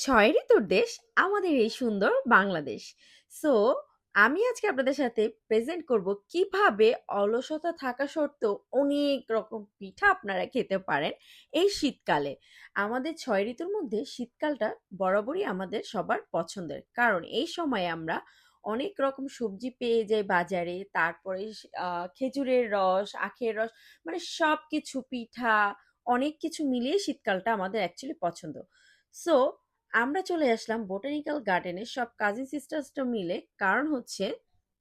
ছয় ঋতুর দেশ আমাদের এই সুন্দর বাংলাদেশ। সো আমি আজকে আপনাদের সাথে প্রেজেন্ট করব কীভাবে অলসতা থাকা সত্ত্বেও অনেক রকম পিঠা আপনারা খেতে পারেন এই শীতকালে। আমাদের ছয় ঋতুর মধ্যে শীতকালটা বরাবরই আমাদের সবার পছন্দের। কারণ এই সময়ে আমরা অনেক রকম সবজি পেয়ে যাই বাজারে। তারপরে খেজুরের রস, আখের রস মানে সব কিছু পিঠা অনেক কিছু মিলিয়ে শীতকালটা আমাদের অ্যাকচুয়ালি পছন্দ। সো আমরা চলে আসলাম বোটানিক্যাল গার্ডেনে সব কাজিন সিস্টার্সরা মিলে। কারণ হচ্ছে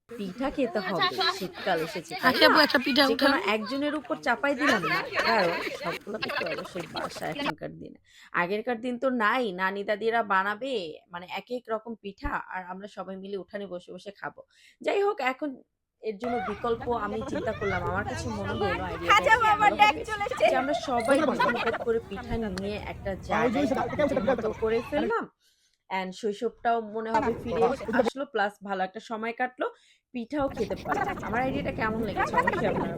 পিঠা খেতে হবে। শীতকাল এসেছে, একটা পিঠা উঠান। একজনের উপর চাপাই দিলাম না। কারণ সবগুলো অবশ্যই বাসা এখনকার দিনে। আগেরকার দিন তো নাই। নানি দাদিরা বানাবে মানে এক এক রকম পিঠা আর আমরা সবাই মিলে উঠানে বসে, বসে খাব। যাই হোক এখন এর জন্য বিকল্প আমি চিন্তা করলাম। আমার কাছে মনে হলো আইডিয়াটা খাজা কি বাবার ভালো ডাক হবে চলে যে আমরা সবাই মুঠ করে পিঠা নিয়ে একটা জায়গায় করে ফেললাম। অ্যান্ড শৈশবটাও মনে হবে ফিরে আসলো প্লাস ভালো একটা সময় কাটলো। পিঠাও খেতে পারলাম। আমার আইডিয়াটা কেমন লেগেছে অবশ্যই আপনারা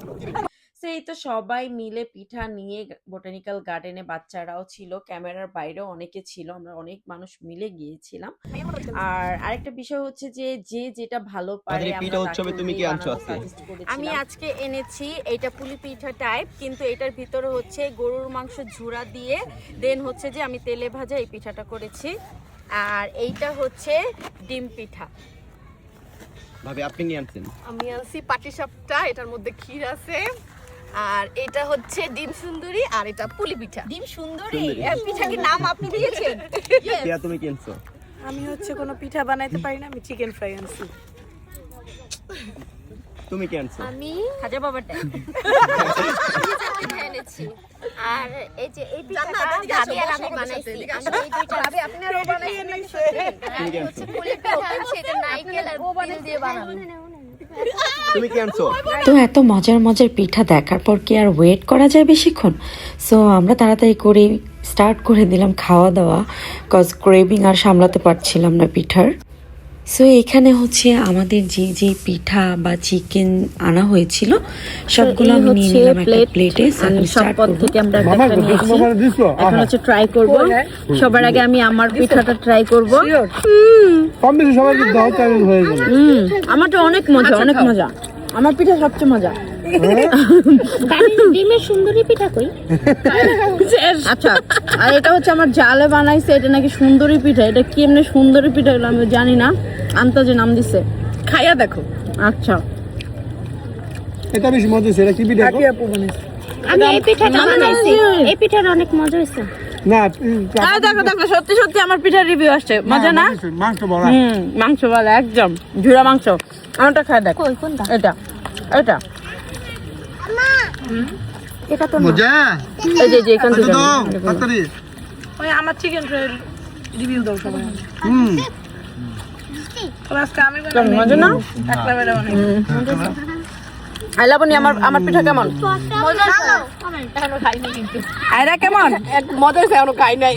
বলবেন। সো এই তো সবাই মিলে পিঠা নিয়ে বোটানিক্যাল গার্ডেনে বাচ্চারাও ছিল। ক্যামেরার বাইরেও অনেকে ছিল। আমরা অনেক মানুষ মিলে গিয়েছিলাম। আর আরেকটা বিষয় হচ্ছে যে, যে যেটা ভালো পারে আমাদের পিঠা উৎসবে তুমি কি আনছো আজকে? আমি আজকে এনেছি এইটা পুলি পিঠা টাইপ কিন্তু এটার ভিতরে হচ্ছে গরুর মাংস ঝুরা দিয়ে দেন হচ্ছে যে আমি তেলে ভাজা এই পিঠাটা করেছি আর এইটা হচ্ছে ডিম পিঠা ভাবি আপনি নিয়ে আনছেন আমি আনছি পাটিসাপটা এটার মধ্যে ক্ষীর আছে আর এটা হচ্ছে ডিম সুন্দরী আর এটা পুলি পিঠা। ডিম সুন্দরী? সুন্দরী। পিঠা কি নাম আপনি দিয়েছেন। তুমি কিনছো? আমি হচ্ছে কোনো পিঠা বানাইতে পারি না আমি চিকেন ফ্রাই আনছি। তুমি কি আনছো আমি খাজা বাবাটা এনেছি আর এই যে এই পিঠাটা ভাবি আর আমি বানাইছি। আমরা এই দুইটা ভাবি আপনারাও বানাইছেন? তুমি পুলি পিঠা আনছি নারকেল আর তিল দিয়ে বানানো তো এত মজার মজার পিঠা দেখার পর কি আর ওয়েট করা যায় বেশিক্ষণ? সো আমরা তাড়াতাড়ি করে স্টার্ট করে দিলাম খাওয়া দাওয়া কজ ক্রেভিং আর সামলাতে পারছিলাম না পিঠার। সো এখানে হচ্ছে আমাদের যে যে পিঠা বা চিকেন আনা হয়েছিল সবগুলো আমি নিয়ে নিলাম একটা প্লেটে স্টার্ট থেকে আমরা একটা নিয়েছি এখন হচ্ছে ট্রাই করব। সবার আগে আমি আমার পিঠাটা ট্রাই করব। কম বেশি সবাই দাও চ্যালেঞ্জ হয়ে গেল। হুম। আমারটা অনেক মজা অনেক মজা। আমার পিঠা সবচেয়ে মজা। ডিমের সুন্দরী পিঠা কই? আচ্ছা আর এটা হচ্ছে আমার জালে বানাইছে এটা নাকি সুন্দরী পিঠা? এটা কি এমনি সুন্দরী পিঠা এগুলো আমি জানি না। আন্তাজে নাম দিছে। খাইয়া দেখো। আচ্ছা। এটা বেশি মজা হয়েছে এটা কি পিঠা কাকি আপু বানাইছে। আমি এই পিঠাটা বানাইছি। এই পিঠাটা অনেক মজা হয়েছে। না আর দেখো দেখো সত্যি সত্যি আমার পিঠার রিভিউ আসছে। মজা না? মাংস বড়া হুম মাংস বলে একদম। ঝুরা মাংস। আমারটা খাই দেখ। কই কোনটা? এটা এটা। এটা তো মজা। এই যে যে এখান থেকে দাও আমি- তাড়াতাড়ি। ওই আমার চিকেন ফ্রাই রিভিউ দাও সবাই। হুম। আইলাবনি আমার আমার পিঠা কেমন? মজা আছে। এখনও খাইনি কিন্তু আয়রা কেমন? মজা হয়েছে এখনও খাই নাই।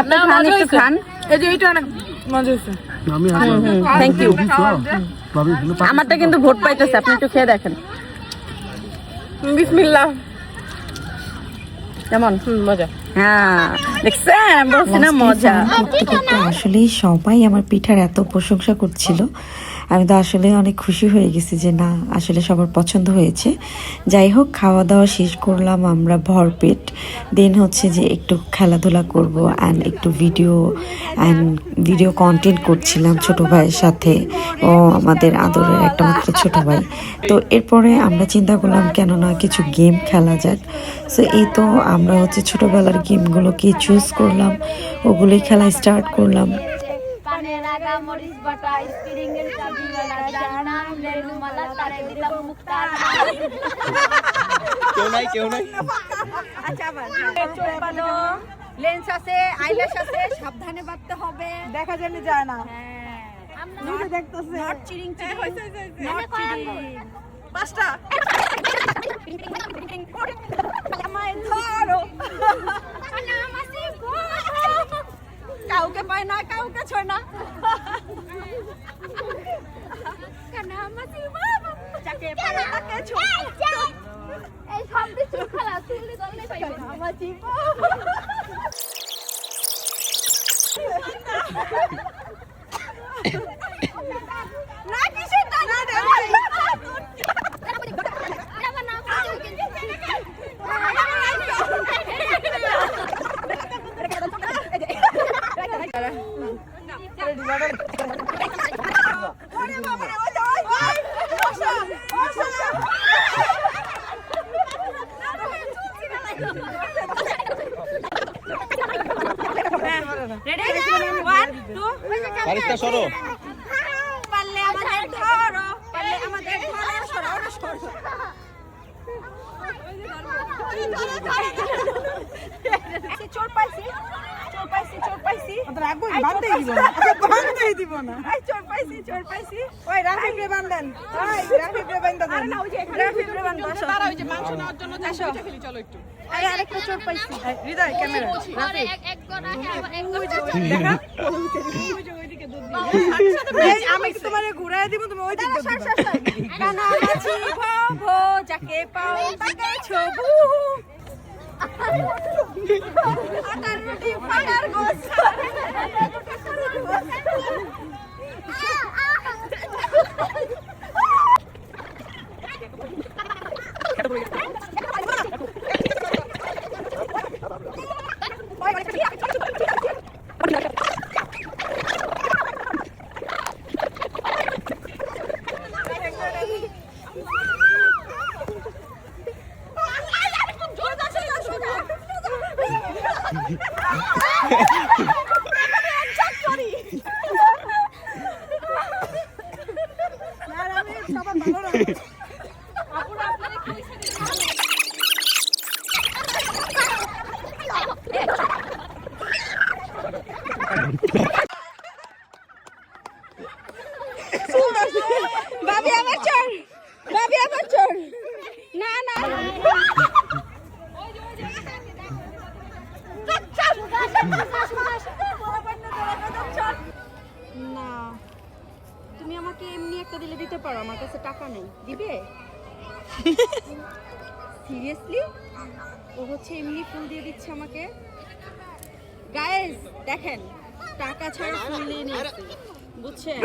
আপনি খান একটু খান। এই যে এইটা অনেক মজা হয়েছে। থ্যাংক ইউ ভাবি আমারটা কিন্তু ভোট পাইতেছে আপনি একটু খেয়ে দেখেন। বিসমিল্লাহ। কেমন? মজা। হ্যাঁ দেখছেন বলছি না মজা। করতে করতে আসলেই সবাই আমার পিঠার এত প্রশংসা করছিল। আমি তো আসলে অনেক খুশি হয়ে গেছি যে না, আসলে সবার পছন্দ হয়েছে। যাই হোক খাওয়া দাওয়া শেষ করলাম আমরা ভরপেট। দেন হচ্ছে যে একটু খেলাধুলা করব অ্যান্ড একটু ভিডিও অ্যান্ড ভিডিও কন্টেন্ট করছিলাম ছোট ভাইয়ের সাথে। ও আমাদের আদরের একটা মাত্র ছোট ভাই। তো এরপরে আমরা চিন্তা করলাম, কেননা কিছু গেম খেলা যাক। সো এই তো আমরা হচ্ছে ছোটবেলার গেমগুলোকে চুজ করলাম। ওগুলোই খেলা স্টার্ট করলাম। আগা মরিচ বাটা স্প্রিং এর চাবি वाला জানা লেনু মালা তারে দিলাম মুক্তার কেউ নাই কেউ নাই। লেন্স আছে আইল্যাশ আছে সাবধানে বাঁধতে হবে। দেখা জানি যায় না। নট দেখতেছে। নট চিরিং চিরিং। নট চিরিং। পাঁচটা। আমায় ধরো কাউকে পায় না কাউকে ছয় না যাকে পায় তাকে ছয় এই সব কিছু খেলা তুলি দলে পাইবে না আমার জীবন না কিসেরটা না রেডি ওয়ান টু আরেকটা সরো। পারলে আমাদের ধরো পারলে আমাদের ধরো সরো সরো। চোর পাইছি চোর পাইছি চোর পাইছি। রাখব বান্ধতেই দিব না। বান্ধতেই দিব না। এই চোর পাইছি চোর পাইছি। ওই রাফিক রে বান্ধেন। ওই রাফিক রে বান্ধা দেন রাফিক রে বান্ধা আসো। তারা ওই যে মাংস নেওয়ার জন্য যাচ্ছে খেলি চলো একটু। আরে আরেকটা চোর পাইছি। হৃদয় ক্যামেরা। এই, আমি তোমারে ঘুরাই দিব তুমি ওই দিক দিয়ে দিবা। কানামাছি ভো যাকে পাও তাকে ছবু আটার রুটি ফাটার গোস ভাবি আমার চোর ভাবি আমার চোর না না না। তুমি আমাকে এমনি একটা দিলে দিতে পারো, আমার কাছে টাকা নেই। দিবে? সিরিয়াসলি ও হচ্ছে এমনি ফুল দিয়ে দিচ্ছে আমাকে। গাইস দেখেন, টাকা ছাড়া ফুল নিয়ে নিয়েছে। বুঝছেন?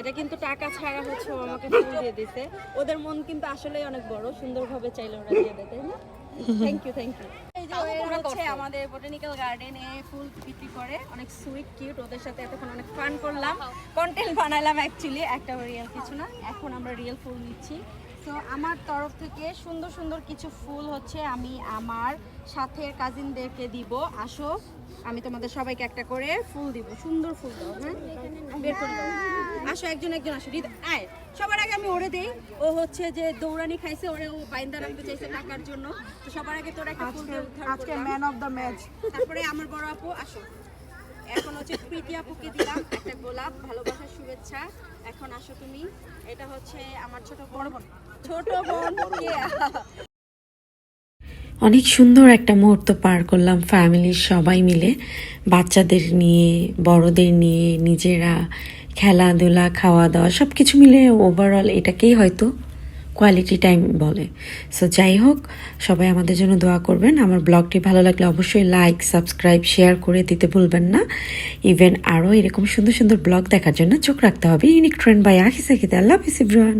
এটা কিন্তু টাকা ছাড়া হচ্ছে ও আমাকে ফুল দিয়ে দিছে। ওদের মন কিন্তু আসলেই অনেক বড়, সুন্দরভাবে চাইলে ওরা দিয়ে দেয়, তাই না? থ্যাংক ইউ থ্যাংক ইউ আমাদের বোটানিক্যাল গার্ডেনে ফুল বিক্রি করে। অনেক সুইট কিউট ওদের সাথে এতক্ষণ অনেক ফান করলাম। কন্টেন্ট বানাইলাম অ্যাকচুয়ালি একটা রিয়েল কিছু না। এখন আমরা রিয়েল ফুল নিচ্ছি। তো আমার তরফ থেকে সুন্দর সুন্দর কিছু ফুল হচ্ছে আমি আমার সাথে কাজিনদেরকে দিব। আসো। আমি তোমাদের সবাইকে একটা করে ফুল দিব সুন্দর ফুল দাও হ্যাঁ? বের করে দাও। আসো একজন একজন আসো। আয়। সবার আগে আমি ওরে দেই। ও হচ্ছে যে দৌড়ানি খাইছে ওরে ও বাইন্দা রাখতে চাইছে টাকার জন্য। তো সবার আগে তোরা একটা ফুল দিয়ে উদ্ধার আজকে ম্যান অফ দ্য ম্যাচ তারপরে আমার বড় আপু আসো। এখন হচ্ছে প্রীতি আপুকে দিলাম একটা গোলাপ ভালোবাসার শুভেচ্ছা। এখন আসো তুমি। এটা হচ্ছে আমার ছোট বড় বোন। ছোট বোন? অনেক সুন্দর একটা মুহূর্ত পার করলাম ফ্যামিলির সবাই মিলে। বাচ্চাদের নিয়ে, বড়দের নিয়ে, নিজেরা খেলাধুলা খাওয়া দাওয়া সব কিছু মিলে ওভারঅল এটাকেই হয়তো কোয়ালিটি টাইম বলে। সো যাই হোক, সবাই আমাদের জন্য দোয়া করবেন। আমার ব্লগটি ভালো লাগলে অবশ্যই লাইক সাবস্ক্রাইব শেয়ার করে দিতে ভুলবেন না। ইভেন আরও এরকম সুন্দর সুন্দর ব্লগ দেখার জন্য চোখ রাখতে হবে। ইউনিক ট্রেন্ড বাই আখি সাকিতে আল্লাহ হাফিজ ইব্রাহান